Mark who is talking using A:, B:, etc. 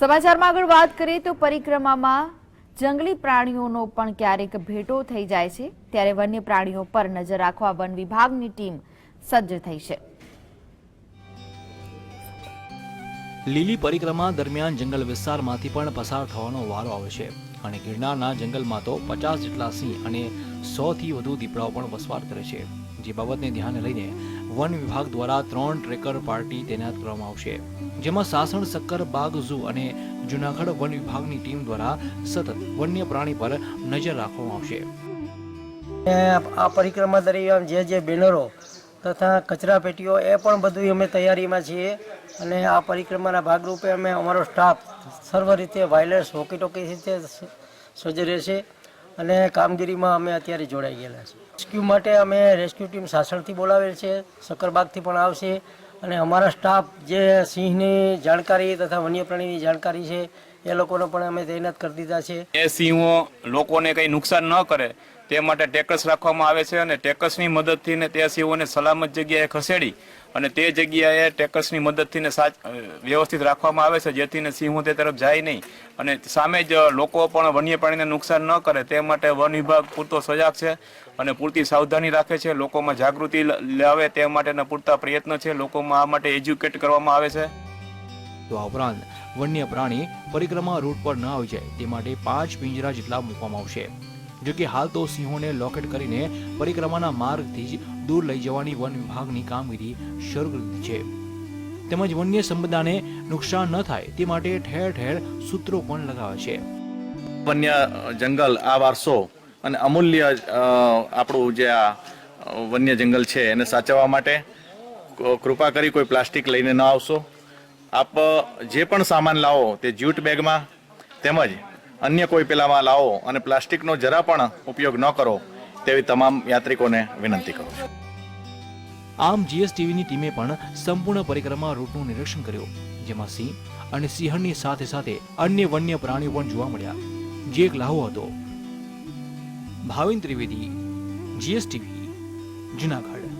A: સમાચારમાં આગળ વાત કરીએ તો પરિક્રમામાં જંગલી પ્રાણીઓનો પણ ક્યારેક ભેટો થઈ જાય છે. ત્યારે વન્ય પ્રાણીઓ પર નજર રાખવા વન વિભાગની ટીમ સજ્જ થઈ છે.
B: લીલી પરિક્રમા દરમિયાન જંગલ વિસ્તારમાંથી પણ પસાર થવાનો વારો આવે છે અને ગિરનારના જંગલમાં તો પચાસ જેટલા સિંહ અને સોથી વધુ દીપડાઓ પણ વસવાટ કરે છે. જે બાબતને ધ્યાને લઈને વન વિભાગ દ્વારા ત્રણ ટ્રેકર પાર્ટી તૈનાત કરવામાં આવશે. જેમાં સાસણ, સક્કર, બાગ ઝૂ અને જુનાગઢ વન વિભાગની ટીમ દ્વારા સતત વન્ય પ્રાણી પર નજર રાખવામાં આવશે.
C: આ પરિક્રમા દરમિયાન જે જે બેનરો તથા કચરા પેટીઓ એ પણ બધું અમે તૈયારીમાં છીએ. અને આ પરિક્રમાના ભાગરૂપે અમે અમારો સ્ટાફ સર્વ રીતે વાયરલેસ હોકી ટોકી રીતે સજ્જ રહેશે અને કામગીરીમાં અમે અત્યારે જોડાઈ ગયેલા છે રેસ્ક્યુ માટે અમે રેસ્ક્યુ ટીમ સાસણથી બોલાવેલ છે, સકરબાગથી પણ આવશે અને અમારા સ્ટાફ જે સિંહની જાણકારી તથા વન્ય પ્રાણીની જાણકારી છે એ લોકોને પણ અમે તૈનાત કરી દીધા છે.
D: એ સિંહો લોકોને કંઈ નુકસાન ન કરે તે માટે ટેકસ રાખવામાં આવે છે અને ટેકસની મદદથી ને તે સિંહોને સલામત જગ્યાએ ખસેડી અને તે જગ્યાએ ટેકસની મદદથી ને સાચ વ્યવસ્થિત રાખવામાં આવે છે જેથી ને સિંહો તે તરફ જાય નહીં. અને સામે જ લોકો પણ વન્ય પ્રાણીને નુકસાન ન કરે તે માટે વન વિભાગ પૂરતો સજાગ છે અને પૂરતી સાવધાની રાખે છે. લોકોમાં જાગૃતિ લાવે તે માટેના પૂરતા પ્રયત્ન છે. લોકોમાં આ માટે એજ્યુકેટ કરવામાં આવે છે.
B: તો આ ઉપરાંત વન્ય પ્રાણી પરિક્રમા રૂટ પર ન આવી જાય, તે માટે પાંચ પિંજરા જેટલા મૂકવામાં આવશે. જો કે હાલ તો સિંહોને લોકેટ કરીને પરિક્રમાના માર્ગથી જ દૂર લઈ જવાની વન વિભાગની કામગીરી શરૂ કરી છે. તેમજ વન્ય સંપદાને નુકસાન ન થાય, તે માટે ઠેર ઠેર સૂત્રો પણ લગાવે છે.
E: વન્ય જંગલ, આ વારસો અને અમૂલ્ય આપણું જે આ વન્ય જંગલ છે એને સાચવવા માટે કૃપા કરી કોઈ પ્લાસ્ટિક લઈને ન આવશો. આપ જે પણ સામાન લાવો તે જ્યુટ બેગમાં તેમજ અન્ય કોઈ પેલામાં લાવો અને પ્લાસ્ટિકનો જરા પણ ઉપયોગ ન કરો તેવી તમામ યાત્રિકોને વિનંતી કરું છું.
B: આમ જીએસટીવીની ટીમે પણ સંપૂર્ણ પરિક્રમા રૂટનું નિરીક્ષણ કર્યું, જેમાં સિંહ અને સિંહણની સાથે સાથે અન્ય વન્ય પ્રાણીઓ પણ જોવા મળ્યા. જે એક લાહો હતો. ભાવિન ત્રિવેદી જીએસટીવી જુનાગઢ.